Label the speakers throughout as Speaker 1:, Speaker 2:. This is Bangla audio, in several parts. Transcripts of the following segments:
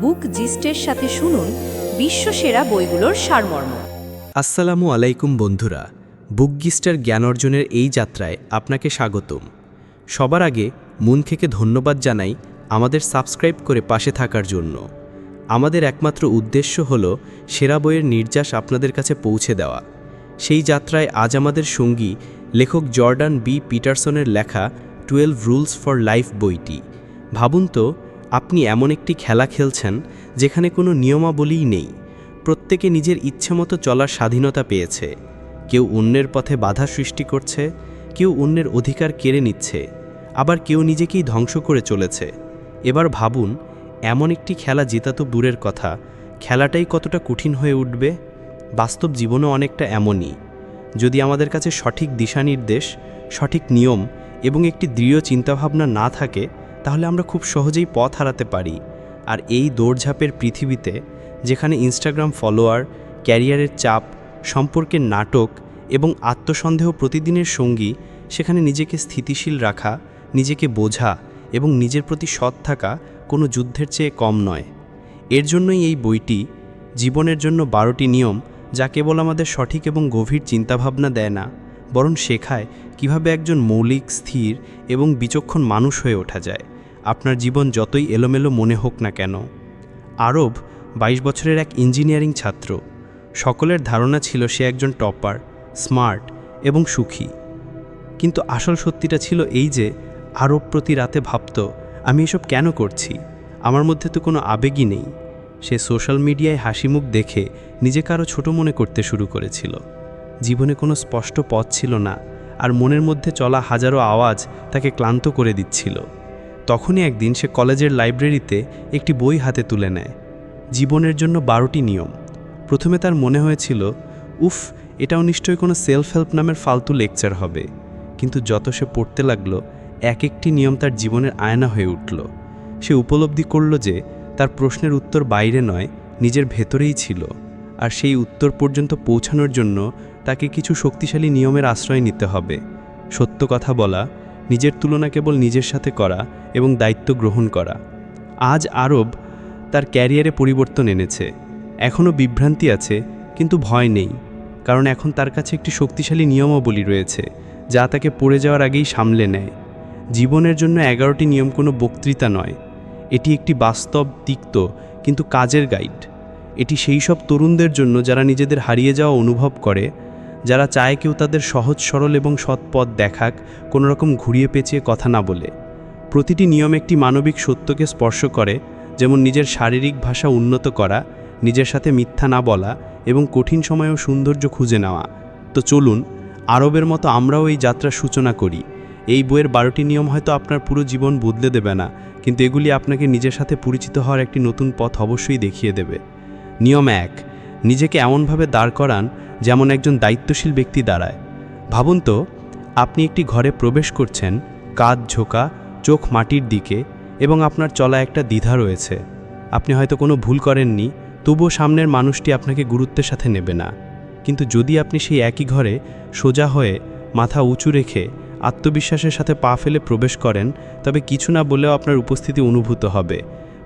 Speaker 1: বুক জিস্টের সাথে শুনুন বিশ্বসেরা বইগুলোর সারমর্ম।
Speaker 2: আসসালামু আলাইকুম বন্ধুরা, বুক বুকগিস্টার জ্ঞান অর্জনের এই যাত্রায় আপনাকে স্বাগতম। সবার আগে মন থেকে ধন্যবাদ জানাই আমাদের সাবস্ক্রাইব করে পাশে থাকার জন্য। আমাদের একমাত্র উদ্দেশ্য হল সেরা বইয়ের নির্যাস আপনাদের কাছে পৌঁছে দেওয়া। সেই যাত্রায় আজ আমাদের সঙ্গী লেখক জর্ডান বি পিটারসনের লেখা টুয়েলভ রুলস ফর লাইফ বইটি। ভাবুন তো আপনি এমন একটি খেলা খেলছেন যেখানে কোনো নিয়মাবলীই নেই। প্রত্যেকে নিজের ইচ্ছেমতো চলার স্বাধীনতা পেয়েছে। কেউ অন্যের পথে বাধা সৃষ্টি করছে, কেউ অন্যের অধিকার কেড়ে নিচ্ছে, আবার কেউ নিজেকেই ধ্বংস করে চলেছে। এবার ভাবুন, এমন একটি খেলা জেতা তো দূরের কথা, খেলাটাই কতটা কঠিন হয়ে উঠবে? বাস্তব জীবনও অনেকটা এমনই। যদি আমাদের কাছে সঠিক দিশানির্দেশ, সঠিক নিয়ম এবং একটি দৃঢ় চিন্তাভাবনা না থাকে তাহলে আমরা খুব সহজেই পথ হারাতে পারি। আর এই দৌড়ঝাঁপের পৃথিবীতে, যেখানে ইনস্টাগ্রাম ফলোয়ার ক্যারিয়ারের চাপ, সম্পর্কের নাটক এবং আত্মসন্দেহ প্রতিদিনের সঙ্গী, সেখানে নিজেকে স্থিতিশীল রাখা, নিজেকে বোঝা এবং নিজের প্রতি সৎ থাকা কোনো যুদ্ধের চেয়ে কম নয়। এর জন্যই এই বইটি জীবনের জন্য বারোটি নিয়ম, যা কেবল আমাদের সঠিক এবং গভীর চিন্তাভাবনা দেয় না। বরং শেখায় কীভাবে একজন মৌলিক, স্থির এবং বিচক্ষণ মানুষ হয়ে ওঠা যায়। আপনার জীবন যতই এলোমেলো মনে হোক না কেন। আরব ২২ বছরের এক ইঞ্জিনিয়ারিং ছাত্র। সকলের ধারণা ছিল সে একজন টপার, স্মার্ট এবং সুখী। কিন্তু আসল সত্যিটা ছিল এই যে, আরব প্রতি রাতে ভাবত, আমি এসব কেন করছি? আমার মধ্যে তো কোনো আবেগই নেই। সে সোশ্যাল মিডিয়ায় হাসিমুখ দেখে নিজেকে আরও ছোট মনে করতে শুরু করেছিল। জীবনে কোনো স্পষ্ট পথ ছিল না আর মনের মধ্যে চলা হাজারো আওয়াজ তাকে ক্লান্ত করে দিচ্ছিল। তখনই একদিন সে কলেজের লাইব্রেরিতে একটি বই হাতে তুলে নেয়। জীবনের জন্য বারোটি নিয়ম। প্রথমে তার মনে হয়েছিল, উফ, এটাও নিশ্চয়ই কোনো সেলফ হেল্প নামের ফালতু লেকচার হবে। কিন্তু যত সে পড়তে লাগল এক একটি নিয়ম তার জীবনের আয়না হয়ে উঠল। সে উপলব্ধি করল যে, তার প্রশ্নের উত্তর বাইরে নয়, নিজের ভেতরেই ছিল। আর সেই উত্তর পর্যন্ত পৌঁছানোর জন্য তাকে কিছু শক্তিশালী নিয়মের আশ্রয় নিতে হবে। সত্য কথা বলা, নিজের তুলনা কেবল নিজের সাথে করা এবং দায়িত্ব গ্রহণ করা। আজ আরব তার ক্যারিয়ারে পরিবর্তন এনেছে। এখনও বিভ্রান্তি আছে, কিন্তু ভয় নেই, কারণ এখন তার কাছে একটি শক্তিশালী নিয়মাবলী রয়েছে, যা তাকে পড়ে যাওয়ার আগেই সামলে নেয়। জীবনের জন্য এগারোটি নিয়ম কোনো বক্তৃতা নয়। এটি একটি বাস্তব, তিক্ত, কিন্তু কাজের গাইড। এটি সেই সব তরুণদের জন্য যারা নিজেদের হারিয়ে যাওয়া অনুভব করে যারা চায় কেউ তাদের সহজ, সরল এবং সৎ পথ দেখাক, কোনো রকম ঘুরিয়ে পেঁচিয়ে কথা না বলে। প্রতিটি নিয়ম একটি মানবিক সত্যকে স্পর্শ করে, যেমন নিজের শারীরিক ভাষা উন্নত করা, নিজের সাথে মিথ্যা না বলা এবং কঠিন সময়েও সৌন্দর্য খুঁজে নেওয়া। তো চলুন, আরবের মতো আমরাও এই যাত্রার সূচনা করি। এই বইয়ের বারোটি নিয়ম হয়তো আপনার পুরো জীবন বদলে দেবে না, কিন্তু এগুলি আপনাকে নিজের সাথে পরিচিত হওয়ার একটি নতুন পথ অবশ্যই দেখিয়ে দেবে। নিয়ম এক, নিজেকে এমনভাবে দাঁড় করান যেমন একজন দায়িত্বশীল ব্যক্তি দাঁড়ায়। ভাবুন তো, আপনি একটি ঘরে প্রবেশ করছেন, কাঁধ ঝোঁকা, চোখ মাটির দিকে এবং আপনার চলা একটা দ্বিধা রয়েছে। আপনি হয়তো কোনো ভুল করেননি, তবুও সামনের মানুষটি আপনাকে গুরুত্বের সাথে নেবে না। কিন্তু যদি আপনি সেই একই ঘরে সোজা হয়ে মাথা উঁচু রেখে আত্মবিশ্বাসের সাথে পা ফেলে প্রবেশ করেন, তবে কিছু না বলেও আপনার উপস্থিতি অনুভূত হবে।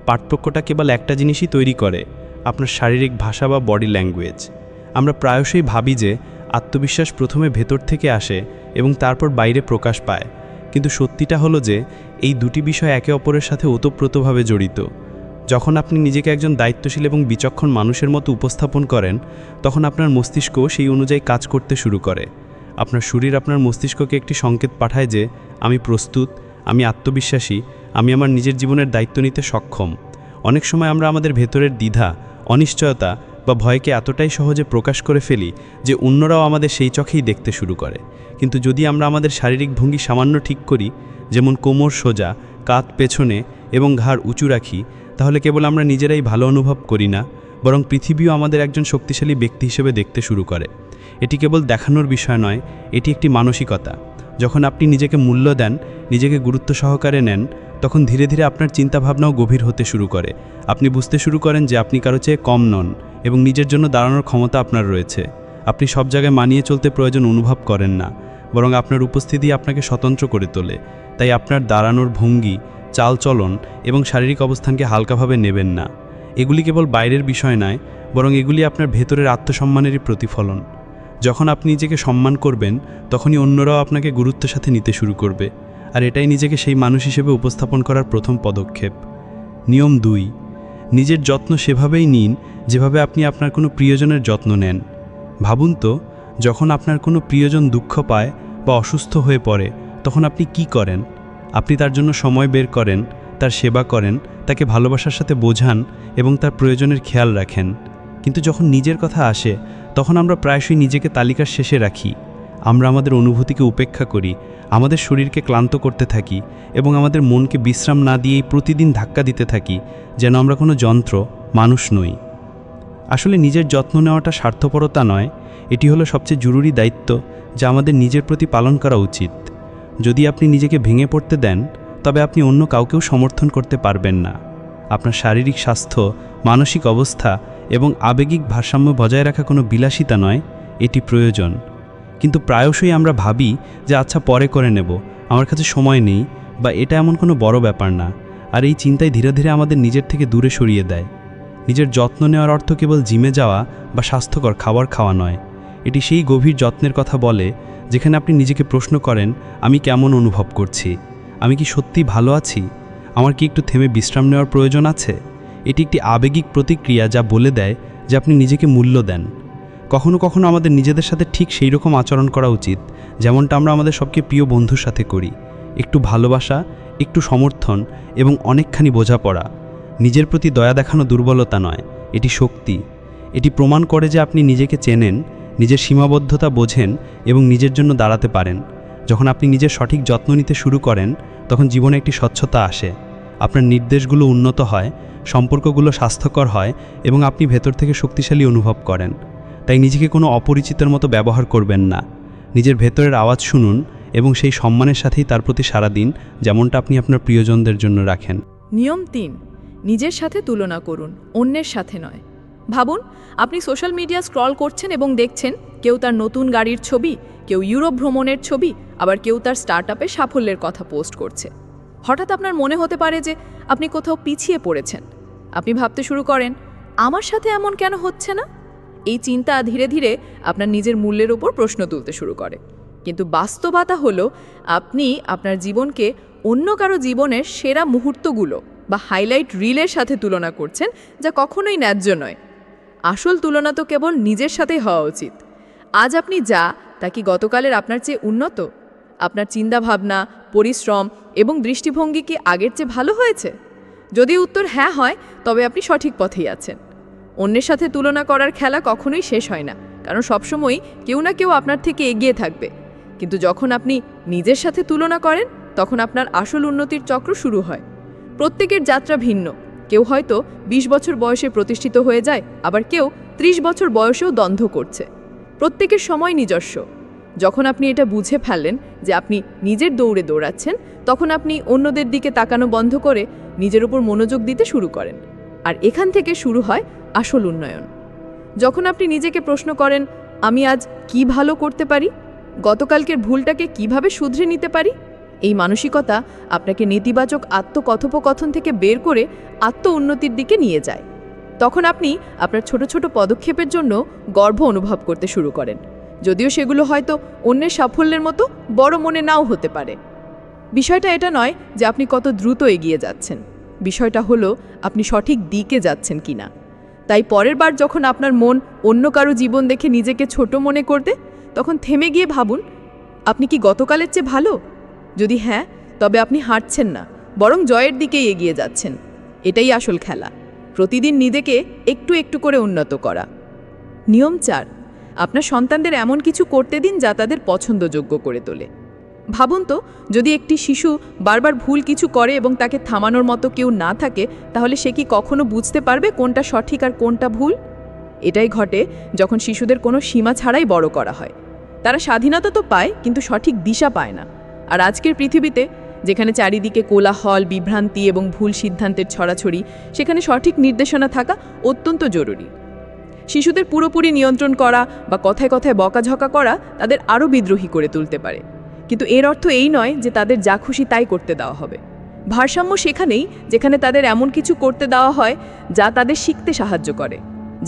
Speaker 2: পার্থক্যটা কেবল একটা জিনিসই তৈরি করে, আপনার শারীরিক ভাষা বা বডি ল্যাঙ্গুয়েজ। আমরা প্রায়শই ভাবি যে আত্মবিশ্বাস প্রথমে ভেতর থেকে আসে এবং তারপর বাইরে প্রকাশ পায়। কিন্তু সত্যিটা হলো যে, এই দুটি বিষয় একে অপরের সাথে ওতপ্রোতভাবে জড়িত। যখন আপনি নিজেকে একজন দায়িত্বশীল এবং বিচক্ষণ মানুষের মতো উপস্থাপন করেন, তখন আপনার মস্তিষ্ক সেই অনুযায়ী কাজ করতে শুরু করে। আপনার শরীর আপনার মস্তিষ্ককে একটি সংকেত পাঠায় যে, আমি প্রস্তুত, আমি আত্মবিশ্বাসী, আমি আমার নিজের জীবনের দায়িত্ব নিতে সক্ষম। অনেক সময় আমরা আমাদের ভেতরের দ্বিধা, অনিশ্চয়তা বা ভয়কে এতটাই সহজে প্রকাশ করে ফেলি যে অন্যরাও আমাদের সেই চোখেই দেখতে শুরু করে। কিন্তু যদি আমরা আমাদের শারীরিক ভঙ্গি সামান্য ঠিক করি, যেমন কোমর সোজা কাত পেছনে এবং ঘাড় উঁচু রাখি, তাহলে কেবল আমরা নিজেরাই ভালো অনুভব করি না, বরং পৃথিবীও আমাদের একজন শক্তিশালী ব্যক্তি হিসেবে দেখতে শুরু করে। এটি কেবল দেখানোর বিষয় নয়, এটি একটি মানসিকতা। যখন আপনি নিজেকে মূল্য দেন, নিজেকে গুরুত্ব সহকারে নেন, তখন ধীরে ধীরে আপনার চিন্তাভাবনাও গভীর হতে শুরু করে। আপনি বুঝতে শুরু করেন যে আপনি কারও চেয়ে কম নন। এবং নিজের জন্য দাঁড়ানোর ক্ষমতা আপনার রয়েছে। আপনি সব জায়গায় মানিয়ে চলতে প্রয়োজন অনুভব করেন না, বরং আপনার উপস্থিতি আপনাকে স্বতন্ত্র করে তোলে। তাই আপনার দাঁড়ানোর ভঙ্গি, চালচলন এবং শারীরিক অবস্থানকে হালকাভাবে নেবেন না। এগুলি কেবল বাইরের বিষয় নয়, বরং এগুলি আপনার ভেতরের আত্মসম্মানেরই প্রতিফলন। যখন আপনি নিজেকে সম্মান করবেন, তখনই অন্যরাও আপনাকে গুরুত্বের সাথে নিতে শুরু করবে। আর এটাই নিজেকে সেই মানুষ হিসেবে উপস্থাপন করার প্রথম পদক্ষেপ। নিয়ম দুই। নিজের যত্ন সেভাবেই নিন যেভাবে আপনি আপনার কোনো প্রিয়জনের যত্ন নেন। ভাবুন তো, যখন আপনার কোনো প্রিয়জন দুঃখ পায় বা অসুস্থ হয়ে পড়ে, তখন আপনি কি করেন? আপনি তার জন্য সময় বের করেন, তার সেবা করেন, তাকে ভালোবাসার সাথে বোঝান এবং তার প্রয়োজনের খেয়াল রাখেন। কিন্তু যখন নিজের কথা আসে, তখন আমরা প্রায়শই নিজেকে তালিকার শেষে রাখি। আমরা আমাদের অনুভূতিকে উপেক্ষা করি, আমাদের শরীরকে ক্লান্ত করতে থাকি এবং আমাদের মনকে বিশ্রাম না দিয়েই প্রতিদিন ধাক্কা দিতে থাকি, যেন আমরা কোনো যন্ত্র, মানুষ নই। আসলে নিজের যত্ন নেওয়াটা স্বার্থপরতা নয়, এটি হলো সবচেয়ে জরুরি দায়িত্ব যা আমাদের নিজের প্রতি পালন করা উচিত। যদি আপনি নিজেকে ভেঙে পড়তে দেন, তবে আপনি অন্য কাউকেও সমর্থন করতে পারবেন না। আপনার শারীরিক স্বাস্থ্য, মানসিক অবস্থা এবং আবেগিক ভারসাম্য বজায় রাখা কোনো বিলাসিতা নয়, এটি প্রয়োজন। কিন্তু প্রায়শই আমরা ভাবি যে আচ্ছা পরে করে নেব। আমার কাছে সময় নেই বা এটা এমন কোনো বড় ব্যাপার না। আর এই চিন্তাই ধীরে ধীরে আমাদের নিজের থেকে দূরে সরিয়ে দেয়। নিজের যত্ন নেওয়ার অর্থ কেবল জিমে যাওয়া বা স্বাস্থ্যকর খাবার খাওয়া নয়। এটি সেই গভীর যত্নের কথা বলে যেখানে আপনি নিজেকে প্রশ্ন করেন, আমি কেমন অনুভব করছি? আমি কি সত্যি ভালো আছি? আমার কি একটু থেমে বিশ্রাম নেওয়ার প্রয়োজন আছে? এটি একটি আবেগিক প্রতিক্রিয়া যা বলে দেয় যে, আপনি নিজেকে মূল্য দেন। কখনো কখনো আমাদের নিজেদের সাথে ঠিক সেই রকম আচরণ করা উচিত, যেমনটা আমরা আমাদের সবকে প্রিয় বন্ধুর সাথে করি। একটু ভালোবাসা, একটু সমর্থন এবং অনেকখানি বোঝাপড়া। নিজের প্রতি দয়া দেখানো দুর্বলতা নয়, এটি শক্তি। এটি প্রমাণ করে যে আপনি নিজেকে চেনেন, নিজের সীমাবদ্ধতা বোঝেন এবং নিজের জন্য দাঁড়াতে পারেন। যখন আপনি নিজের সঠিক যত্ন নিতে শুরু করেন, তখন জীবনে একটি স্বচ্ছতা আসে। আপনার নির্দেশগুলো উন্নত হয়, সম্পর্কগুলো স্বাস্থ্যকর হয় এবং আপনি ভেতর থেকে শক্তিশালী অনুভব করেন। তাই নিজেকে কোনো অপরিচিতের মতো ব্যবহার করবেন না। নিজের ভেতরের আওয়াজ শুনুন এবং সেই সম্মানের সাথেই তার প্রতি সারা দিন, যেমনটা আপনি আপনার প্রিয়জনদের জন্য রাখেন।
Speaker 3: নিয়ম তিন, নিজের সাথে তুলনা করুন, অন্যের সাথে নয়। ভাবুন, আপনি সোশ্যাল মিডিয়া স্ক্রল করছেন এবং দেখছেন, কেউ তার নতুন গাড়ির ছবি, কেউ ইউরোপ ভ্রমণের ছবি, আবার কেউ তার স্টার্ট সাফল্যের কথা পোস্ট করছে। হঠাৎ আপনার মনে হতে পারে যে, আপনি কোথাও পিছিয়ে পড়েছেন। আপনি ভাবতে শুরু করেন, আমার সাথে এমন কেন হচ্ছে না? এই চিন্তা ধীরে ধীরে আপনার নিজের মূল্যের ওপর প্রশ্ন তুলতে শুরু করে। কিন্তু বাস্তবতা হলো, আপনি আপনার জীবনকে অন্য কারও জীবনের সেরা মুহূর্তগুলো বা হাইলাইট রিলের সাথে তুলনা করছেন, যা কখনোই ন্যায্য নয়। আসল তুলনা তো কেবল নিজের সাথেই হওয়া উচিত। আজ আপনি যা, তা কি গতকালের আপনার চেয়ে উন্নত? আপনার চিন্তাভাবনা, পরিশ্রম এবং দৃষ্টিভঙ্গি কি আগের চেয়ে ভালো হয়েছে? যদি উত্তর হ্যাঁ হয়, তবে আপনি সঠিক পথেই আছেন। অন্যের সাথে তুলনা করার খেলা কখনোই শেষ হয় না, কারণ সবসময়ই কেউ না কেউ আপনার থেকে এগিয়ে থাকবে। কিন্তু যখন আপনি নিজের সাথে তুলনা করেন, তখন আপনার আসল উন্নতির চক্র শুরু হয়। প্রত্যেকের যাত্রা ভিন্ন। কেউ হয়তো ২০ বছর বয়সে প্রতিষ্ঠিত হয়ে যায়, আবার কেউ ৩০ বছর বয়সেও দ্বন্দ্ব করছে। প্রত্যেকের সময় নিজস্ব। যখন আপনি এটা বুঝে ফেললেন যে আপনি নিজের দৌড়ে দৌড়াচ্ছেন, তখন আপনি অন্যদের দিকে তাকানো বন্ধ করে নিজের উপর মনোযোগ দিতে শুরু করেন। আর এখান থেকে শুরু হয় আসল উন্নয়ন। যখন আপনি নিজেকে প্রশ্ন করেন, আমি আজ কি ভালো করতে পারি? গতকালকের ভুলটাকে কীভাবে শুধরে নিতে পারি? এই মানসিকতা আপনাকে নেতিবাচক আত্মকথোপকথন থেকে বের করে আত্ম উন্নতির দিকে নিয়ে যায়। তখন আপনি আপনার ছোট ছোট পদক্ষেপের জন্য গর্ব অনুভব করতে শুরু করেন। যদিও সেগুলো হয়তো অন্যের সাফল্যের মতো বড় মনে নাও হতে পারে। বিষয়টা এটা নয় যে আপনি কত দ্রুত এগিয়ে যাচ্ছেন। বিষয়টা হলো আপনি সঠিক দিকে যাচ্ছেন কিনা। তাই পরের বার যখন আপনার মন অন্য কারও জীবন দেখে নিজেকে ছোট মনে করতে, তখন থেমে গিয়ে ভাবুন, আপনি কি গতকালের চেয়ে ভালো? যদি হ্যাঁ তবে আপনি হাঁটছেন না, বরং জয়ের দিকেই এগিয়ে যাচ্ছেন। এটাই আসল খেলা। প্রতিদিন নিজেকে একটু একটু করে উন্নত করা। নিয়ম চার, আপনার সন্তানদের এমন কিছু করতে দিন যা তাদের পছন্দযোগ্য করে তোলে। ভাবুন তো, যদি একটি শিশু বারবার ভুল কিছু করে এবং তাকে থামানোর মতো কেউ না থাকে, তাহলে সে কি কখনো বুঝতে পারবে কোনটা সঠিক আর কোনটা ভুল? এটাই ঘটে যখন শিশুদের কোনো সীমা ছাড়াই বড় করা হয়। তারা স্বাধীনতা তো পায়, কিন্তু সঠিক দিশা পায় না। আর আজকের পৃথিবীতে, যেখানে চারিদিকে কোলাহল, বিভ্রান্তি এবং ভুল সিদ্ধান্তের ছড়াছড়ি, সেখানে সঠিক নির্দেশনা থাকা অত্যন্ত জরুরি। শিশুদের পুরোপুরি নিয়ন্ত্রণ করা বা কথায় কথায় বকাঝকা করা তাদের আরও বিদ্রোহী করে তুলতে পারে। কিন্তু এর অর্থ এই নয় যে তাদের যা খুশি তাই করতে দেওয়া হবে। ভারসাম্য সেখানেই যেখানে তাদের এমন কিছু করতে দেওয়া হয় যা তাদের শিখতে সাহায্য করে,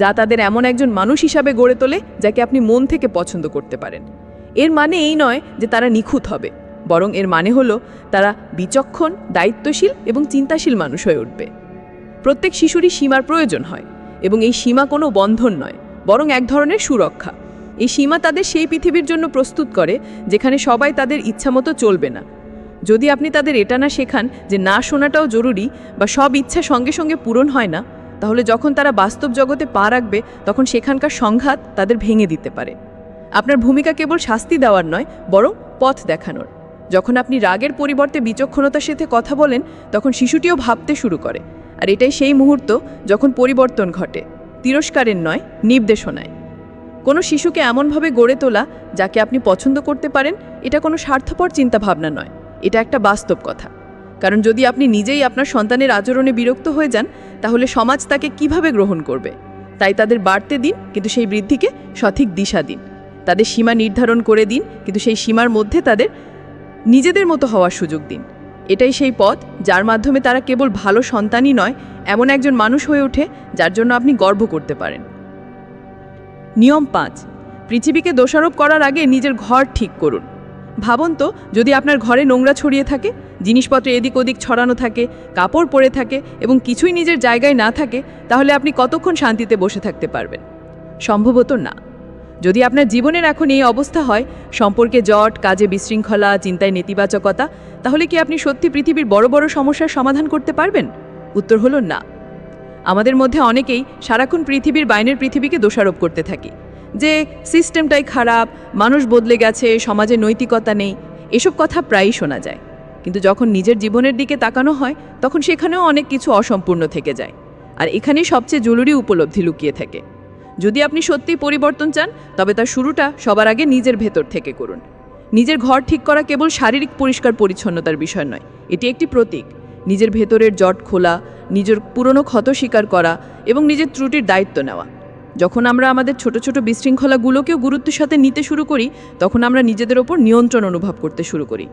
Speaker 3: যা তাদের এমন একজন মানুষ হিসাবে গড়ে তোলে যাকে আপনি মন থেকে পছন্দ করতে পারেন। এর মানে এই নয় যে তারা নিখুঁত হবে, বরং এর মানে হলো তারা বিচক্ষণ, দায়িত্বশীল এবং চিন্তাশীল মানুষ হয়ে উঠবে। প্রত্যেক শিশুরই সীমার প্রয়োজন হয় এবং এই সীমা কোনো বন্ধন নয়, বরং এক ধরনের সুরক্ষা। এই সীমা তাদের সেই পৃথিবীর জন্য প্রস্তুত করে, যেখানে সবাই তাদের ইচ্ছামতো চলবে না। যদি আপনি তাদের এটা না শেখান যে না শোনাটাও জরুরি বা সব ইচ্ছা সঙ্গে সঙ্গে পূরণ হয় না, তাহলে যখন তারা বাস্তব জগতে পা রাখবে, তখন সেখানকার সংঘাত তাদের ভেঙে দিতে পারে। আপনার ভূমিকা কেবল শাস্তি দেওয়ার নয়, বরং পথ দেখানোর। যখন আপনি রাগের পরিবর্তে বিচক্ষণতার সাথে কথা বলেন, তখন শিশুটিও ভাবতে শুরু করে। আর এটাই সেই মুহূর্ত যখন পরিবর্তন ঘটে। তিরস্কারের নয়, নির্দেশনায়। কোনো শিশুকে এমনভাবে গড়ে তোলা যাকে আপনি পছন্দ করতে পারেন, এটা কোনো স্বার্থপর চিন্তাভাবনা নয়। এটা একটা বাস্তব কথা। কারণ যদি আপনি নিজেই আপনার সন্তানের আচরণে বিরক্ত হয়ে যান, তাহলে সমাজ তাকে কীভাবে গ্রহণ করবে? তাই তাদের বাড়তে দিন, কিন্তু সেই বৃদ্ধিকে সঠিক দিশা দিন। তাদের সীমা নির্ধারণ করে দিন, কিন্তু সেই সীমার মধ্যে তাদের নিজেদের মতো হওয়ার সুযোগ দিন। এটাই সেই পথ যার মাধ্যমে তারা কেবল ভালো সন্তানই নয়, এমন একজন মানুষ হয়ে ওঠে যার জন্য আপনি গর্ব করতে পারেন। নিয়ম পাঁচ, পৃথিবীকে দোষারোপ করার আগে নিজের ঘর ঠিক করুন। ভাবুন তো, যদি আপনার ঘরে নোংরা ছড়িয়ে থাকে, জিনিসপত্র এদিক ওদিক ছড়ানো থাকে, কাপড় পরে থাকে এবং কিছুই নিজের জায়গায় না থাকে, তাহলে আপনি কতক্ষণ শান্তিতে বসে থাকতে পারবেন? সম্ভবত না। যদি আপনার জীবনের এখন এই অবস্থা হয়, সম্পর্কে জট, কাজে বিশৃঙ্খলা, চিন্তায় নেতিবাচকতা, তাহলে কি আপনি সত্যি পৃথিবীর বড় বড় সমস্যার সমাধান করতে পারবেন? উত্তর হলো না। আমাদের মধ্যে অনেকেই সারাক্ষণ পৃথিবীর বাইনের পৃথিবীকে দোষারোপ করতে থাকি। যে সিস্টেমটাই খারাপ, মানুষ বদলে গেছে, সমাজে নৈতিকতা নেই, এসব কথা প্রায়ই শোনা যায়। কিন্তু যখন নিজের জীবনের দিকে তাকানো হয়, তখন সেখানেও অনেক কিছু অসম্পূর্ণ থেকে যায়। আর এখানেই সবচেয়ে জরুরি উপলব্ধি লুকিয়ে থাকে। যদি আপনি সত্যিই পরিবর্তন চান, তবে তার শুরুটা সবার আগে নিজের ভেতর থেকে করুন। নিজের ঘর ঠিক করা কেবল শারীরিক পরিষ্কার পরিচ্ছন্নতার বিষয় নয়, এটি একটি প্রতীক। নিজের ভেতরের জট খোলা, নিজের পুরনো ক্ষত স্বীকার করা এবং নিজের ত্রুটির দায়িত্ব নেওয়া। যখন আমরা আমাদের ছোট ছোট বিশৃঙ্খলাগুলোকেও গুরুত্বের সাথে নিতে শুরু করি, তখন আমরা নিজেদের ওপর নিয়ন্ত্রণ অনুভব করতে শুরু করি।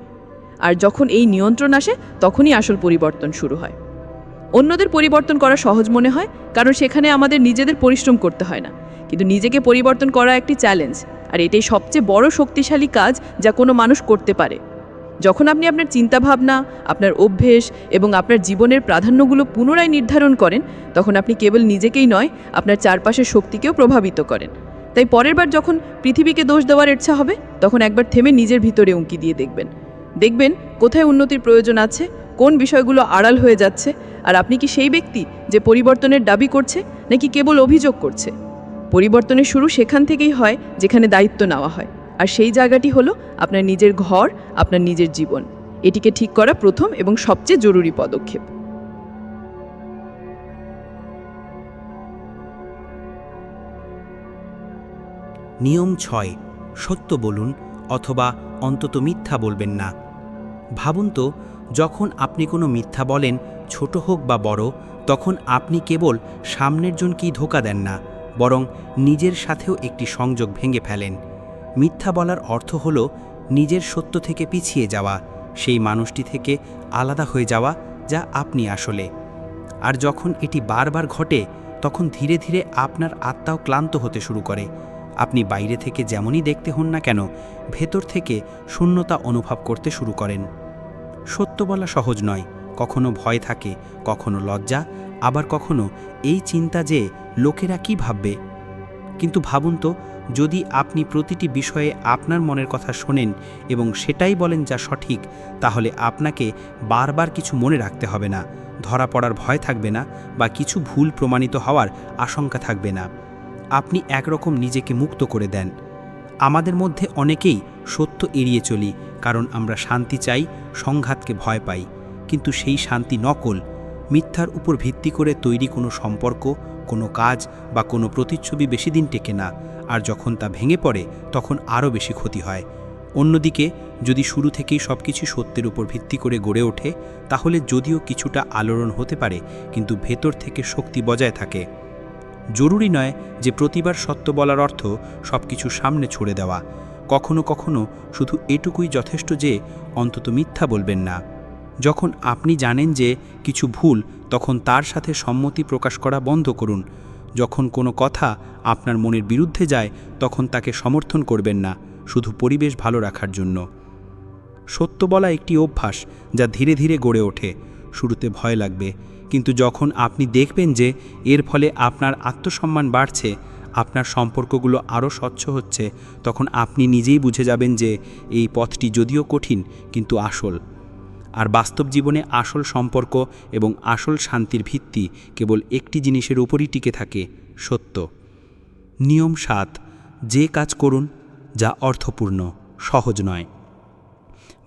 Speaker 3: আর যখন এই নিয়ন্ত্রণ আসে, তখনই আসল পরিবর্তন শুরু হয়। অন্যদের পরিবর্তন করা সহজ মনে হয়, কারণ সেখানে আমাদের নিজেদের পরিশ্রম করতে হয় না। কিন্তু নিজেকে পরিবর্তন করা একটি চ্যালেঞ্জ আর এটাই সবচেয়ে বড় শক্তিশালী কাজ যা কোনো মানুষ করতে পারে। যখন আপনি আপনার চিন্তাভাবনা, আপনার অভ্যেস এবং আপনার জীবনের প্রাধান্যগুলো পুনরায় নির্ধারণ করেন, তখন আপনি কেবল নিজেকেই নয়, আপনার চারপাশের শক্তিকেও প্রভাবিত করেন। তাই পরের বার যখন পৃথিবীকে দোষ দেওয়ার ইচ্ছা হবে, তখন একবার থেমে নিজের ভিতরে উঁকি দিয়ে দেখবেন। দেখবেন কোথায় উন্নতির প্রয়োজন আছে, কোন বিষয়গুলো আড়াল হয়ে যাচ্ছে, আর আপনি কি সেই ব্যক্তি যে পরিবর্তনের দাবি করছে, নাকি কেবল অভিযোগ করছে? পরিবর্তনের শুরু সেখান থেকেই হয়, যেখানে দায়িত্ব নেওয়া হয়। আর সেই জায়গাটি হলো আপনার নিজের ঘর, আপনার নিজের জীবন। এটিকে ঠিক করা প্রথম এবং সবচেয়ে জরুরি পদক্ষেপ।
Speaker 4: নিয়ম ছয়, সত্য বলুন অথবা অন্তত মিথ্যা বলবেন না। ভাবুন তো, যখন আপনি কোনো মিথ্যা বলেন, ছোট হোক বা বড়, তখন আপনি কেবল সামনের জনকেই ধোকা দেন না, বরং নিজের সাথেও একটি সংযোগ ভেঙে ফেলেন। মিথ্যা বলার অর্থ হল নিজের সত্য থেকে পিছিয়ে যাওয়া, সেই মানুষটি থেকে আলাদা হয়ে যাওয়া যা আপনি আসলে। আর যখন এটি বারবার ঘটে, তখন ধীরে ধীরে আপনার আত্মাও ক্লান্ত হতে শুরু করে। আপনি বাইরে থেকে যেমনই দেখতে হন না কেন, ভেতর থেকে শূন্যতা অনুভব করতে শুরু করেন। সত্য বলা সহজ নয়, কখনো ভয় থাকে, কখনো লজ্জা, আবার কখনো এই চিন্তা যে লোকেরা কি ভাববে? কিন্তু ভাবুন তো যদি আপনি প্রতিটি বিষয়ে আপনার মনের কথা শোনেন এবং সেটাই বলেন যা সঠিক, তাহলে আপনাকে বারবার কিছু মনে রাখতে হবে না, ধরা পড়ার ভয় থাকবে না বা কিছু ভুল প্রমাণিত হওয়ার আশঙ্কা থাকবে না। আপনি একরকম নিজেকে মুক্ত করে দেন। আমাদের মধ্যে অনেকেই সত্য এড়িয়ে চলি, কারণ আমরা শান্তি চাই, সংঘাতকে ভয় পাই। কিন্তু সেই শান্তি নকল, মিথ্যার উপর ভিত্তি করে তৈরি কোনো সম্পর্ক, কোনো কাজ বা কোনো প্রতিচ্ছবি বেশি দিন টেকে না। আর যখন তা ভেঙে পড়ে, তখন আরও বেশি ক্ষতি হয়। অন্যদিকে, যদি শুরু থেকেই সব কিছু সত্যের উপর ভিত্তি করে গড়ে ওঠে, তাহলে যদিও কিছুটা আলোড়ন হতে পারে, কিন্তু ভেতর থেকে শক্তি বজায় থাকে। জরুরি নয় যে প্রতিবার সত্য বলার অর্থ সব কিছু সামনে ছড়ে দেওয়া। কখনো কখনো শুধু এটুকুই যথেষ্ট যে, অন্তত মিথ্যা বলবেন না। যখন আপনি জানেন যে কিছু ভুল, তখন তার সাথে সম্মতি প্রকাশ করা বন্ধ করুন। যখন কোনো কথা আপনার মনের বিরুদ্ধে যায়, তখন তাকে সমর্থন করবেন না, শুধু পরিবেশ ভালো রাখার জন্য। সত্য বলা একটি অভ্যাস যা ধীরে ধীরে গড়ে ওঠে, শুরুতে ভয় লাগবে, কিন্তু যখন আপনি দেখবেন যে এর ফলে আপনার আত্মসম্মান বাড়ছে, আপনার সম্পর্কগুলো আরও স্বচ্ছ হচ্ছে, তখন আপনি নিজেই বুঝে যাবেন যে এই পথটি যদিও কঠিন, কিন্তু আসল। আর বাস্তব জীবনে আসল সম্পর্ক এবং আসল শান্তির ভিত্তি কেবল একটি জিনিসের উপরই টিকে থাকে, সত্য। নিয়ম সাত, যে কাজ করুন, যা অর্থপূর্ণ, সহজ নয়।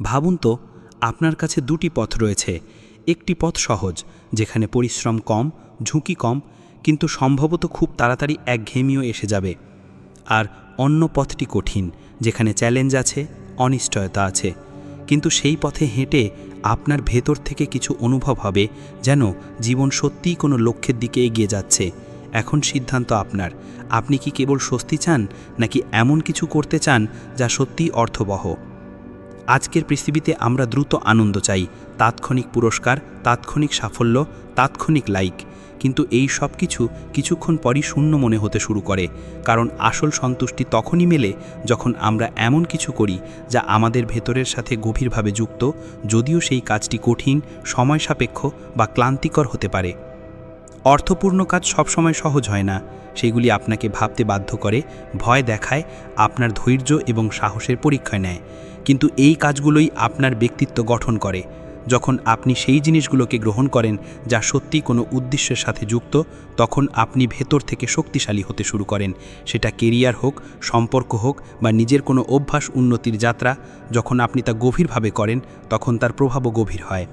Speaker 4: ভাবুন তো, আপনার কাছে দুটি পথ রয়েছে। একটি পথ সহজ, যেখানে পরিশ্রম কম, ঝুঁকি কম, কিন্তু সম্ভবত খুব তাড়াতাড়ি একঘেয়েমিও এসে যাবে। আর অন্য পথটি কঠিন, যেখানে চ্যালেঞ্জ আছে, অনিশ্চয়তা আছে। কিন্তু সেই পথে হেঁটে আপনার ভেতর থেকে কিছু অনুভব হবে যেন জীবন সত্যিই কোনো লক্ষ্যের দিকে এগিয়ে যাচ্ছে। এখন সিদ্ধান্ত আপনার। আপনি কি কেবল স্বস্তি চান, নাকি এমন কিছু করতে চান যা সত্যিই অর্থবহ? আজকের পৃথিবীতে আমরা দ্রুত আনন্দ চাই। তাৎক্ষণিক পুরস্কার, তাৎক্ষণিক সাফল্য, তাৎক্ষণিক লাইক। কিন্তু এই সব কিছু কিছুক্ষণ পরই শূন্য মনে হতে শুরু করে, কারণ আসল সন্তুষ্টি তখনই মেলে যখন আমরা এমন কিছু করি যা আমাদের ভেতরের সাথে গভীরভাবে যুক্ত, যদিও সেই কাজটি কঠিন, সময় সাপেক্ষ বা ক্লান্তিকর হতে পারে। অর্থপূর্ণ কাজ সবসময় সহজ হয় না, সেগুলি আপনাকে ভাবতে বাধ্য করে, ভয় দেখায়, আপনার ধৈর্য এবং সাহসের পরীক্ষা নেয়। কিন্তু এই কাজগুলোই আপনার ব্যক্তিত্ব গঠন করে। যখন আপনি সেই জিনিসগুলোকে গ্রহণ করেন যা সত্যি কোনো উদ্দেশ্যের সাথে যুক্ত, তখন আপনি ভেতর থেকে শক্তিশালী হতে শুরু করেন। সেটা কেরিয়ার হোক, সম্পর্ক হোক বা নিজের কোনো অভ্যাস উন্নতির যাত্রা, যখন আপনি তা গভীরভাবে করেন, তখন তার প্রভাবও গভীর হয়।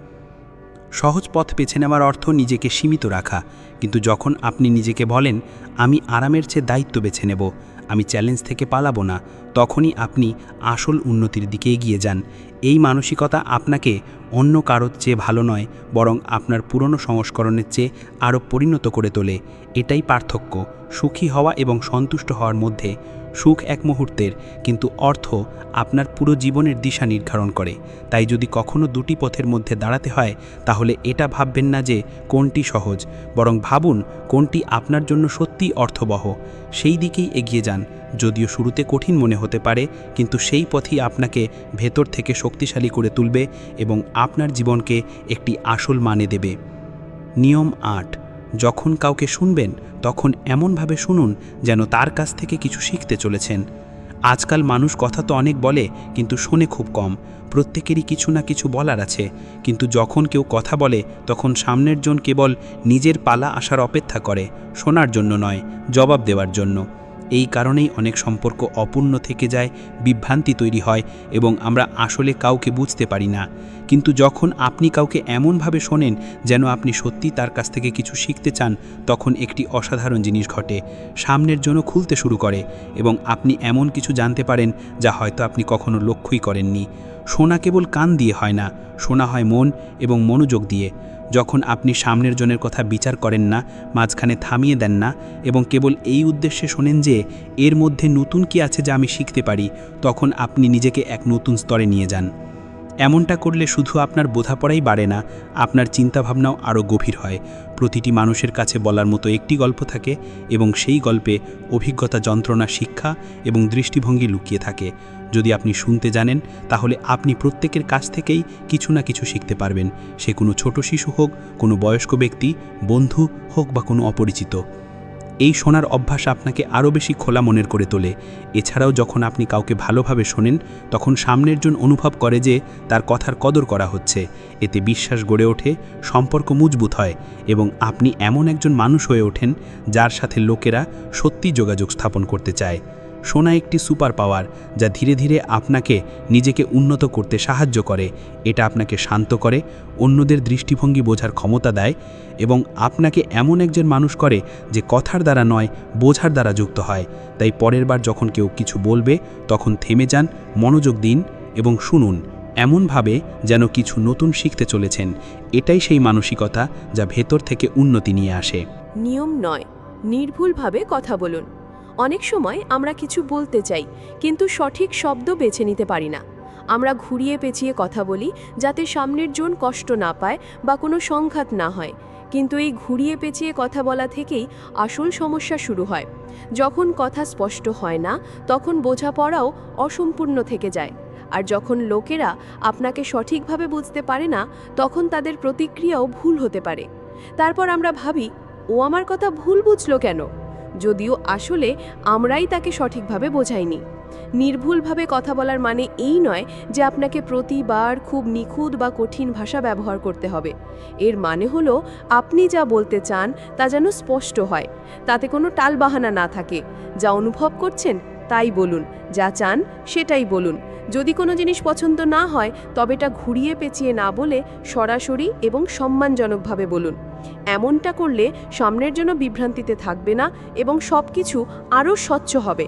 Speaker 4: সহজ পথ বেছে নেওয়ার অর্থ নিজেকে সীমিত রাখা। কিন্তু যখন আপনি নিজেকে বলেন, আমি আরামের চেয়ে দায়িত্ব বেছে নেব আমি চ্যালেঞ্জ থেকে পালাবো না, তখনই আপনি আসল উন্নতির দিকে এগিয়ে যান। এই মানসিকতা আপনাকে অন্য কারোর চেয়ে ভালো নয়, বরং আপনার পুরনো সংস্করণের চেয়ে আরও পরিণত করে তোলে। এটাই পার্থক্য। সুখী হওয়া এবং সন্তুষ্ট হওয়ার মধ্যে সুখ এক মুহূর্তের, কিন্তু অর্থ আপনার পুরো জীবনের দিশা নির্ধারণ করে। তাই যদি কখনো দুটি পথের মধ্যে দাঁড়াতে হয়, তাহলে এটা ভাববেন না যে কোনটি সহজ, বরং ভাবুন কোনটি আপনার জন্য সত্যিই অর্থবহ। সেই দিকেই এগিয়ে যান, যদিও শুরুতে কঠিন মনে হতে পারে, কিন্তু সেই পথই আপনাকে ভেতর থেকে শক্তিশালী করে তুলবে এবং আপনার জীবনকে একটি আসল মানে দেবে। নিয়ম আট যখন কাউকে শুনবেন, তখন এমনভাবে শুনুন যেন তার কাছ থেকে কিছু শিখতে চলেছেন। আজকাল মানুষ কথা তো অনেক বলে, কিন্তু শোনে খুব কম। প্রত্যেকেরই কিছু না কিছু বলার আছে। কিন্তু যখন কেউ কথা বলে, তখন সামনের জন কেবল নিজের পালা আসার অপেক্ষা করে, শোনার জন্য নয়, জবাব দেওয়ার জন্য। এই কারণেই অনেক সম্পর্ক অপূর্ণ থেকে যায়, বিভ্রান্তি তৈরি হয় এবং আমরা আসলে কাউকে বুঝতে পারি না। কিন্তু যখন আপনি কাউকে এমনভাবে শোনেন যেন আপনি সত্যি তার কাছ থেকে কিছু শিখতে চান, তখন একটি অসাধারণ জিনিস ঘটে। সামনের জন্য খুলতে শুরু করে এবং আপনি এমন কিছু জানতে পারেন যা হয়তো আপনি কখনো লক্ষ্যই করেননি। শোনা কেবল কান দিয়ে হয় না, শোনা হয় মন এবং মনোযোগ দিয়ে। যখন আপনি সামনের জনের কথা বিচার করেন না, মাঝখানে থামিয়ে দেন না এবং কেবল এই উদ্দেশ্যে শোনেন যে, এর মধ্যে নতুন কি আছে যা আমি শিখতে পারি, তখন আপনি নিজেকে এক নতুন স্তরে নিয়ে যান। এমনটা করলে শুধু আপনার বোঝাপড়াই বাড়ে না, আপনার চিন্তাভাবনাও আরও গভীর হয়। প্রতিটি মানুষের কাছে বলার মতো একটি গল্প থাকে এবং সেই গল্পে অভিজ্ঞতা যন্ত্রণা শিক্ষা এবং দৃষ্টিভঙ্গি লুকিয়ে থাকে। যদি আপনি শুনতে জানেন, তাহলে আপনি প্রত্যেকের কাছ থেকেই কিছু না কিছু শিখতে পারবেন। সে কোনো ছোট শিশু হোক, কোনো বয়স্ক ব্যক্তি, বন্ধু হোক বা কোনো অপরিচিত। এই শোনার অভ্যাস আপনাকে আরও বেশি খোলা মনের করে তোলে। এছাড়াও যখন আপনি কাউকে ভালোভাবে শোনেন, তখন সামনের জন অনুভব করে যে তার কথার কদর করা হচ্ছে। এতে বিশ্বাস গড়ে ওঠে, সম্পর্ক মজবুত হয় এবং আপনি এমন একজন মানুষ হয়ে ওঠেন যার সাথে লোকেরা সত্যি যোগাযোগ স্থাপন করতে চায়। শোনা একটি সুপার পাওয়ার যা ধীরে ধীরে আপনাকে নিজেকে উন্নত করতে সাহায্য করে। এটা আপনাকে শান্ত করে, অন্যদের দৃষ্টিভঙ্গি বোঝার ক্ষমতা দেয় এবং আপনাকে এমন একজন মানুষ করে যে কথার দ্বারা নয়, বোঝার দ্বারা যুক্ত হয়। তাই পরের বার যখন কেউ কিছু বলবে, তখন থেমে যান, মনোযোগ দিন এবং শুনুন। এমনভাবে যেন কিছু নতুন শিখতে চলেছেন। এটাই সেই মানসিকতা যা ভেতর থেকে উন্নতি নিয়ে আসে।
Speaker 5: নিয়ম নয়, নির্ভুলভাবে কথা বলুন। অনেক সময় আমরা কিছু বলতে চাই, কিন্তু সঠিক শব্দ বেছে নিতে পারি না। আমরা ঘুরিয়ে পেঁচিয়ে কথা বলি, যাতে সামনের জন কষ্ট না পায় বা কোনো সংঘাত না হয়। কিন্তু এই ঘুরিয়ে পেঁচিয়ে কথা বলা থেকেই আসল সমস্যা শুরু হয়। যখন কথা স্পষ্ট হয় না, তখন বোঝাপড়াও অসম্পূর্ণ থেকে যায়। আর যখন লোকেরা আপনাকে সঠিকভাবে বুঝতে পারে না, তখন তাদের প্রতিক্রিয়াও ভুল হতে পারে। তারপর আমরা ভাবি, ও আমার কথা ভুল বুঝলো কেন? যদিও আসলে আমরাই তাকে সঠিকভাবে বোঝাইনি। নির্ভুলভাবে কথা বলার মানে এই নয় যে আপনাকে প্রতিবার খুব নিখুঁত বা কঠিন ভাষা ব্যবহার করতে হবে। এর মানে হলো, আপনি যা বলতে চান তা যেন স্পষ্ট হয়, তাতে কোনো টালবাহানা না থাকে। যা অনুভব করছেন, তাই বলুন, যা চান, সেটাই বলুন। যদি কোনো জিনিস পছন্দ না হয়, তবে তা ঘুরিয়ে পেঁচিয়ে না বলে সরাসরি এবং সম্মানজনকভাবে বলুন। এমনটা করলে সামনের জন্য বিভ্রান্তিতে থাকবে না এবং সব কিছু আরও স্বচ্ছ হবে।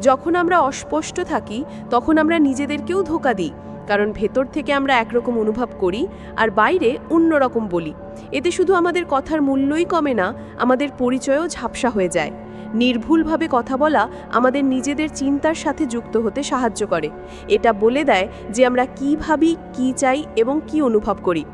Speaker 5: যখন আমরা অস্পষ্ট থাকি, তখন আমরা নিজেদেরকেও ধোকা দিই, কারণ ভেতর থেকে আমরা একরকম অনুভব করি আর বাইরে অন্যরকম বলি। এতে শুধু আমাদের কথার মূল্যই কমে না, আমাদের পরিচয়ও ঝাপসা হয়ে যায়। নির্ভুলভাবে কথা বলা আমাদের নিজেদের চিন্তার সাথে যুক্ত হতে সাহায্য করে। এটা বলে দেয় যে আমরা কী ভাবি, কী চাই এবং কি অনুভব করি।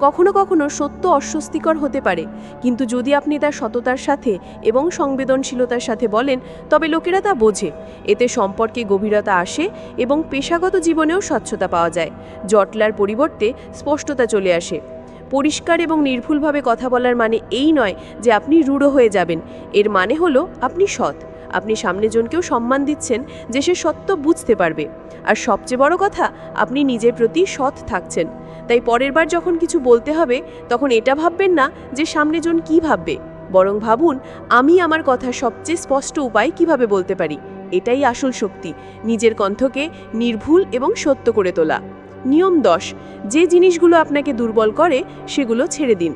Speaker 5: কখনো কখনো সত্য অস্বস্তিকর হতে পারে। কিন্তু যদি আপনি তার সততার সাথে এবং সংবেদনশীলতার সাথে বলেন, তবে লোকেরা তা বোঝে। এতে সম্পর্কে গভীরতা আসে এবং পেশাগত জীবনেও স্বচ্ছতা পাওয়া যায়। জটলার পরিবর্তে স্পষ্টতা চলে আসে। পরিষ্কার এবং নির্ভুলভাবে কথা বলার মানে এই নয় যে আপনি রূঢ় হয়ে যাবেন। এর মানে হলো আপনি সৎ। আপনি সামনের জনকেও সম্মান দিচ্ছেন যে সে সত্য বুঝতে পারবে। আর সবচেয়ে বড় কথা, আপনি নিজের প্রতি সৎ থাকছেন। তাই পরের বার যখন কিছু বলতে হবে, তখন এটা ভাববেন না যে সামনে জন কি ভাববে। বরং ভাবুন, আমি আমার কথা সবচেয়ে স্পষ্ট উপায় কীভাবে বলতে পারি? এটাই আসল শক্তি, নিজের কণ্ঠকে নির্ভুল এবং সত্য করে তোলা। নিয়ম দশ, যে জিনিসগুলো আপনাকে দুর্বল করে, সেগুলো ছেড়ে দিন।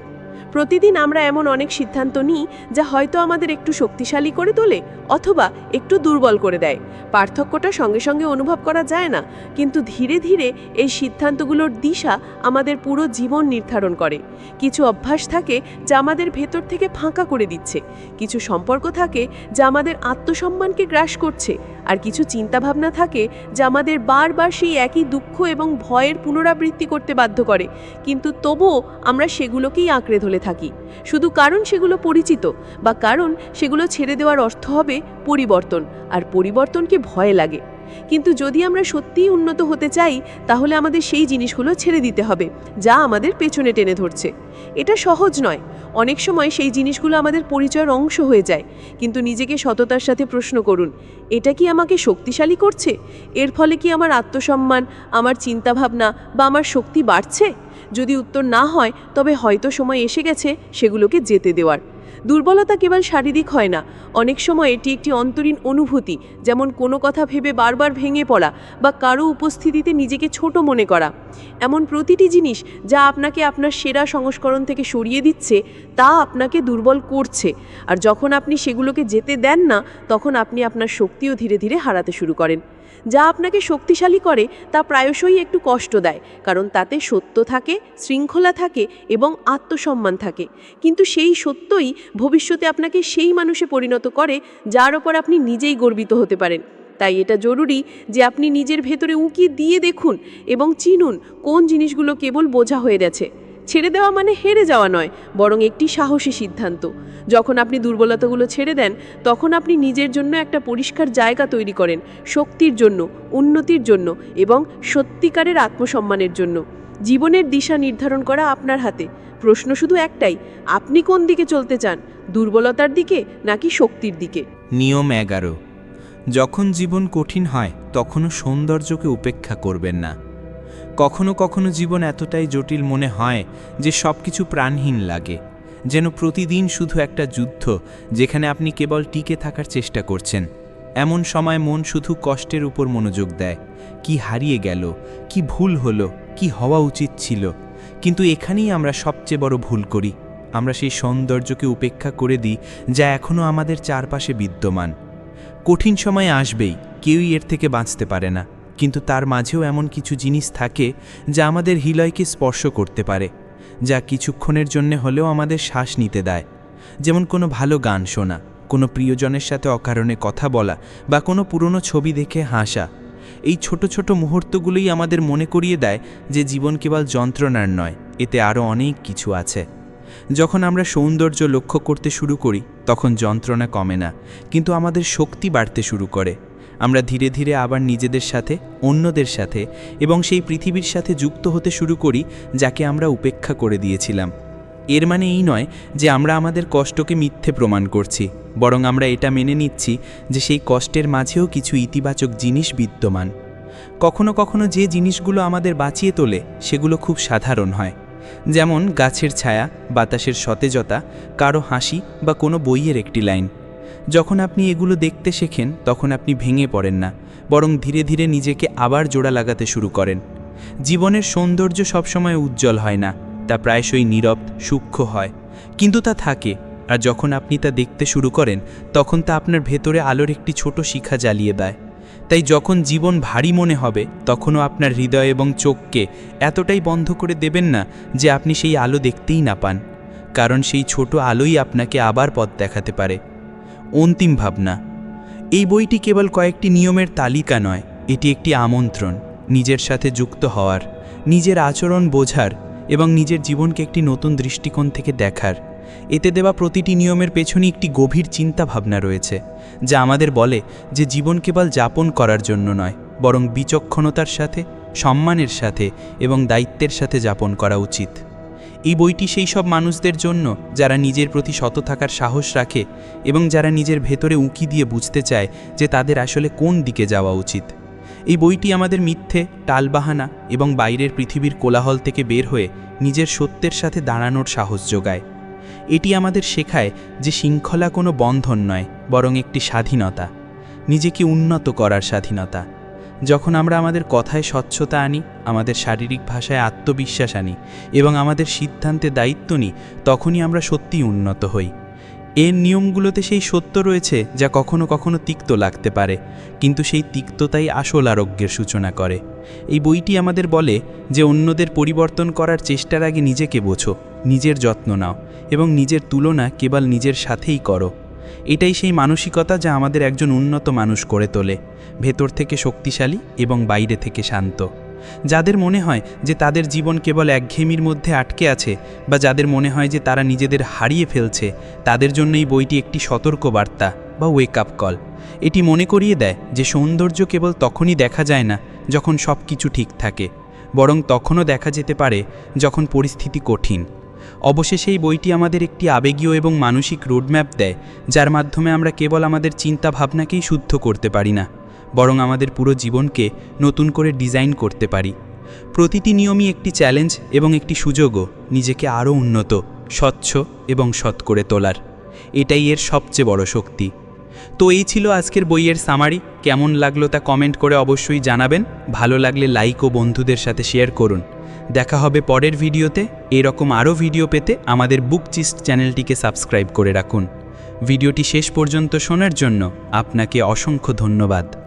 Speaker 5: প্রতিদিন আমরা এমন অনেক সিদ্ধান্ত নিই যা হয়তো আমাদের একটু শক্তিশালী করে তোলে অথবা একটু দুর্বল করে দেয়। পার্থক্যটা সঙ্গে সঙ্গে অনুভব করা যায় না, কিন্তু ধীরে ধীরে এই সিদ্ধান্তগুলোর দিশা আমাদের পুরো জীবন নির্ধারণ করে। কিছু অভ্যাস থাকে যা আমাদের ভেতর থেকে ফাঁকা করে দিচ্ছে, কিছু সম্পর্ক থাকে যা আমাদের আত্মসম্মানকে গ্রাস করছে আর কিছু চিন্তাভাবনা থাকে যা আমাদের বারবার সেই একই দুঃখ এবং ভয়ের পুনরাবৃত্তি করতে বাধ্য করে। কিন্তু তবুও আমরা সেগুলোকেই আঁকড়ে ধরে থাকি। শুধু কারণ সেগুলো পরিচিত বা কারণ সেগুলো ছেড়ে দেওয়ার অর্থ হবে পরিবর্তন। আর পরিবর্তনকে ভয় লাগে। কিন্তু যদি আমরা সত্যিই উন্নত হতে চাই, তাহলে আমাদের সেই জিনিসগুলো ছেড়ে দিতে হবে, যা আমাদের পেছনে টেনে ধরছে। এটা সহজ নয়। অনেক সময় সেই জিনিসগুলো আমাদের পরিচয়ের অংশ হয়ে যায়। কিন্তু নিজেকে সততার সাথে প্রশ্ন করুন, এটা কি আমাকে শক্তিশালী করছে? এর ফলে কি আমার আত্মসম্মান, আমার চিন্তাভাবনা বা আমার শক্তি বাড়ছে? যদি উত্তর না হয়, তবে হয়তো সময় এসে গেছে সেগুলোকে যেতে দেওয়ার। দুর্বলতা কেবল শারীরিক হয় না। অনেক সময় এটি একটি অন্তরীণ অনুভূতি, যেমন কোনো কথা ভেবে বারবার ভেঙে পড়া বা কারও উপস্থিতিতে নিজেকে ছোট মনে করা। এমন প্রতিটি জিনিস যা আপনাকে আপনার সেরা সংস্করণ থেকে সরিয়ে দিচ্ছে, তা আপনাকে দুর্বল করছে। আর যখন আপনি সেগুলোকে যেতে দেন না, তখন আপনি আপনার শক্তিও ধীরে ধীরে হারাতে শুরু করেন। যা আপনাকে শক্তিশালী করে তা প্রায়শই একটু কষ্ট দেয়, কারণ তাতে সত্য থাকে, শৃঙ্খলা থাকে এবং আত্মসম্মান থাকে। কিন্তু সেই সত্যই ভবিষ্যতে আপনাকে সেই মানুষে পরিণত করে যার ওপর আপনি নিজেই গর্বিত হতে পারেন। তাই এটা জরুরি যে আপনি নিজের ভেতরে উঁকি দিয়ে দেখুন এবং চিনুন কোন জিনিসগুলো কেবল বোঝা হয়ে গেছে। ছেড়ে দেওয়া মানে হেরে যাওয়া নয়, বরং একটি সাহসী সিদ্ধান্ত। যখন আপনি দুর্বলতাগুলো ছেড়ে দেন, তখন আপনি নিজের জন্য একটা পরিষ্কার জায়গা তৈরি করেন, শক্তির জন্য, উন্নতির জন্য এবং সত্যিকারের আত্মসম্মানের জন্য। জীবনের দিশা নির্ধারণ করা আপনার হাতে। প্রশ্ন শুধু একটাই, আপনি কোন দিকে চলতে চান, দুর্বলতার দিকে নাকি শক্তির দিকে?
Speaker 4: নিয়ম এগারো। যখন জীবন কঠিন হয়, তখনও সৌন্দর্যকে উপেক্ষা করবেন না। কখনো কখনো জীবন এতটাই জটিল মনে হয় যে সব কিছু প্রাণহীন লাগে, যেন প্রতিদিন শুধু একটা যুদ্ধ যেখানে আপনি কেবল টিকে থাকার চেষ্টা করছেন। এমন সময় মন শুধু কষ্টের উপর মনোযোগ দেয়, কি হারিয়ে গেল, কি ভুল হলো, কি হওয়া উচিত ছিল। কিন্তু এখানেই আমরা সবচেয়ে বড় ভুল করি। আমরা সেই সৌন্দর্যকে উপেক্ষা করে দিই যা এখনও আমাদের চারপাশে বিদ্যমান। কঠিন সময় আসবেই, কেউই এর থেকে বাঁচতে পারে না। কিন্তু তার মাঝেও এমন কিছু জিনিস থাকে যা আমাদের হৃদয়কে স্পর্শ করতে পারে, যা কিছুক্ষণের জন্য হলেও আমাদের শ্বাস নিতে দেয়। যেমন কোনো ভালো গান শোনা, কোনো প্রিয়জনের সাথে অকারণে কথা বলা বা কোনো পুরনো ছবি দেখে হাসা।
Speaker 6: এই ছোট ছোট মুহূর্তগুলোই আমাদের মনে করিয়ে দেয় যে জীবন কেবল যন্ত্রণার নয়, এতে আরও অনেক কিছু আছে। যখন আমরা সৌন্দর্য লক্ষ্য করতে শুরু করি, তখন যন্ত্রণা কমে না, কিন্তু আমাদের শক্তি বাড়তে শুরু করে। আমরা ধীরে ধীরে আবার নিজেদের সাথে, অন্যদের সাথে এবং সেই পৃথিবীর সাথে যুক্ত হতে শুরু করি, যাকে আমরা উপেক্ষা করে দিয়েছিলাম। এর মানে এই নয় যে আমরা আমাদের কষ্টকে মিথ্যে প্রমাণ করছি, বরং আমরা এটা মেনে নিচ্ছি যে সেই কষ্টের মাঝেও কিছু ইতিবাচক জিনিস বিদ্যমান। কখনো কখনো যে জিনিসগুলো আমাদের বাঁচিয়ে তোলে, সেগুলো খুব সাধারণ হয়। যেমন গাছের ছায়া, বাতাসের সতেজতা, কারও হাসি বা কোনো বইয়ের একটি লাইন। যখন আপনি এগুলো দেখতে শেখেন, তখন আপনি ভেঙে পড়েন না, বরং ধীরে ধীরে নিজেকে আবার জোড়া লাগাতে শুরু করেন। জীবনের সৌন্দর্য সবসময় উজ্জ্বল হয় না, তা প্রায়শই নীরব, সূক্ষ্ম হয়। কিন্তু তা থাকে, আর যখন আপনি তা দেখতে শুরু করেন, তখন তা আপনার ভেতরে আলোর একটি ছোট শিখা জ্বালিয়ে দেয়। তাই যখন জীবন ভারী মনে হবে, তখনও আপনার হৃদয় এবং চোখকে এতটাই বন্ধ করে দেবেন না, যে আপনি সেই আলো দেখতেই না পান। কারণ সেই ছোট আলোই আপনাকে আবার পথ দেখাতে পারে। অন্তিম ভাবনা। এই বইটি কেবল কয়েকটি নিয়মের তালিকা নয়, এটি একটি আমন্ত্রণ, নিজের সাথে যুক্ত হওয়ার, নিজের আচরণ বোঝার এবং নিজের জীবনকে একটি নতুন দৃষ্টিকোণ থেকে দেখার। এতে দেওয়া প্রতিটি নিয়মের পেছনে একটি গভীর চিন্তা ভাবনা রয়েছে, যা আমাদের বলে যে জীবন কেবল যাপন করার জন্য নয়, বরং বিচক্ষণতার সাথে, সম্মানের সাথে এবং দায়িত্বের সাথে যাপন করা উচিত। এই বইটি সেই সব মানুষদের জন্য যারা নিজের প্রতি সত থাকার সাহস রাখে এবং যারা নিজের ভেতরে উঁকি দিয়ে বুঝতে চায় যে তাদের আসলে কোন দিকে যাওয়া উচিত। এই বইটি আমাদের মিথ্যে, টালবাহানা এবং বাইরের পৃথিবীর কোলাহল থেকে বের হয়ে নিজের সত্যের সাথে দাঁড়ানোর সাহস যোগায়। এটি আমাদের শেখায় যে শৃঙ্খলা কোনো বন্ধন নয়, বরং একটি স্বাধীনতা। নিজেকে উন্নত করার স্বাধীনতা। যখন আমরা আমাদের কথায় স্বচ্ছতা আনি, আমাদের শারীরিক ভাষায় আত্মবিশ্বাস আনি এবং আমাদের সিদ্ধান্তে দায়িত্ব নিই, তখনই আমরা সত্যিই উন্নত হই। এর নিয়মগুলোতে সেই সত্য রয়েছে যা কখনো কখনো তিক্ত লাগতে পারে, কিন্তু সেই তিক্ততাই আসল আরোগ্যের সূচনা করে। এই বইটি আমাদের বলে যে অন্যদের পরিবর্তন করার চেষ্টার আগে নিজেকে বোঝো, নিজের যত্ন নাও এবং নিজের তুলনা কেবল নিজের সাথেই করো। এটাই সেই মানসিকতা যা আমাদের একজন উন্নত মানুষ করে তোলে, ভেতর থেকে শক্তিশালী এবং বাইরে থেকে শান্ত। যাদের মনে হয় যে তাদের জীবন কেবল একঘেয়েমির মধ্যে আটকে আছে বা যাদের মনে হয় যে তারা নিজেদের হারিয়ে ফেলছে, তাদের জন্য এই বইটি একটি সতর্ক বার্তা বা ওয়েক আপ কল এটি মনে করিয়ে দেয় যে সৌন্দর্য কেবল তখনই দেখা যায় না যখন সব কিছু ঠিক থাকে, বরং তখনও দেখা যেতে পারে যখন পরিস্থিতি কঠিন। অবশেষে এই বইটি আমাদের একটি আবেগীয় এবং মানসিক রোডম্যাপ দেয়, যার মাধ্যমে আমরা কেবল আমাদের চিন্তা ভাবনাকেই শুদ্ধ করতে পারি না, বরং আমাদের পুরো জীবনকে নতুন করে ডিজাইন করতে পারি। প্রতিটি নিয়মই একটি চ্যালেঞ্জ এবং একটি সুযোগও, নিজেকে আরও উন্নত, স্বচ্ছ এবং সৎ করে তোলার। এটাই এর সবচেয়ে বড় শক্তি। তো এই ছিল আজকের বইয়ের সামারি, কেমন লাগল তা কমেন্ট করে অবশ্যই জানাবেন, ভালো লাগলে লাইক ও বন্ধুদের সাথে শেয়ার করুন। দেখা হবে পরের ভিডিওতে। এরকম আরও ভিডিও পেতে আমাদের বুক চিস্ট চ্যানেলটিকে সাবস্ক্রাইব করে রাখুন। ভিডিওটি শেষ পর্যন্ত শোনার জন্য আপনাকে অসংখ্য ধন্যবাদ।